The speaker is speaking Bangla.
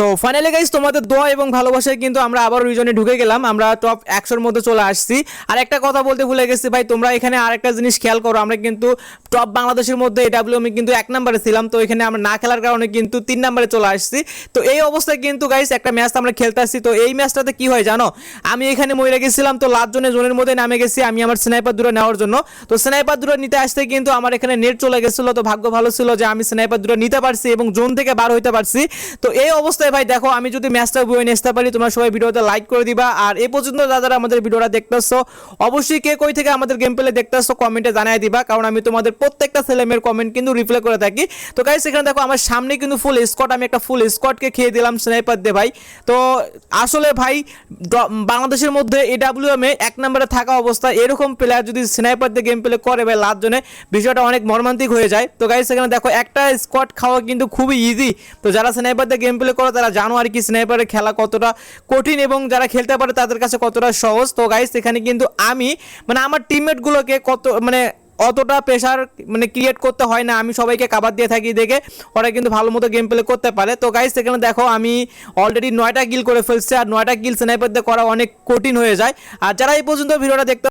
সো ফাইনালি গাইজ তোমাদের দোয়া এবং ভালোবাসায় কিন্তু আমরা আবার রিজনে ঢুকে গেলাম। আমরা টপ একশোর মধ্যে চলে আসছি। আর একটা কথা বলতে ভুলে গেছি, ভাই, তোমরা এখানে আরেকটা জিনিস খেয়াল করো। আমরা কিন্তু টপ বাংলাদেশের মধ্যে এডাব্লিউ আমি কিন্তু এক নম্বরে ছিলাম। তো এখানে আমরা না খেলার কারণে কিন্তু তিন নম্বরে চলে আসছি। তো এই অবস্থায় কিন্তু গাইজ একটা ম্যাচ আমরা খেলতে আসছি তো এই ম্যাচটাতে কি হয় জানো? আমি এখানে মরে গেছিলাম। তো লাস্ট জোনে জোনের মধ্যে নামে গেছি আমি আমার স্নাইপার দূরে নেওয়ার জন্য। তো স্নাইপার দূরে নিতে আসতে কিন্তু আমার এখানে নেট চলে গেছিল। তো ভাগ্য ভালো ছিল যে আমি স্নাইপার দূরে নিতে পারছি এবং জোন থেকে বার হইতে পারছি। তো এই অবস্থায় ভাই দেখো, আমি যদি ম্যাচটা বয়ে আসতে পারি, তোমরা সবাই ভিডিওতে লাইক করে দিবা। আর এই পর্যন্ত যারা আমাদের ভিডিওটা দেখতেছো, অবশ্যই কে কই থেকে আমাদের গেম প্লে দেখতেছো কমেন্টে জানাই দিবা। কারণ আমি তোমাদের প্রত্যেকটা ছেলেমেয়ের কমেন্ট কিন্তু রিপ্লাই করে থাকি। তো গাইস এখানে দেখো, আমার সামনে কিন্তু ফুল স্কট আমি একটা ফুল স্কটকে খেয়ে দিলাম স্নাইপার দিয়ে ভাই। তো আসলে ভাই বাংলাদেশের মধ্যে এডাব্লিউএম এ এক নম্বরে থাকা অবস্থা, এরকম প্লেয়ার যদি স্নাইপার দিয়ে গেম প্লে করে ভাই, লাস্ট জনে বিষয়টা অনেক মর্মান্তিক হয়ে যায়। তো গাইস এখানে দেখো, একটা স্কট খাওয়া কিন্তু খুবই ইজি তো যারা স্নাইপার দিয়ে গেম প্লে করে তারা জানো আর কি স্নাইপারের খেলা কতটা কঠিন এবং যারা খেলতে পারে তাদের কাছে কতটা সহজ। তো গাইস এখানে কিন্তু আমি মানে আমার টিমমেটগুলোকে কত মানে অতটা প্রেশার মানে ক্রিয়েট করতে হয় না। আমি সবাইকে কাবার দিয়ে থাকি দেখে, ওরা কিন্তু ভালো মতো গেম প্লে করতে পারে। তো গাইস সেখানে দেখো আমি অলরেডি নয়টা গিল করে ফেলছি, আর নয়টা গিল স্নাইপার দিয়ে করা অনেক কঠিন হয়ে যায়। আর যারা এই পর্যন্ত ভিডিওটা দেখতে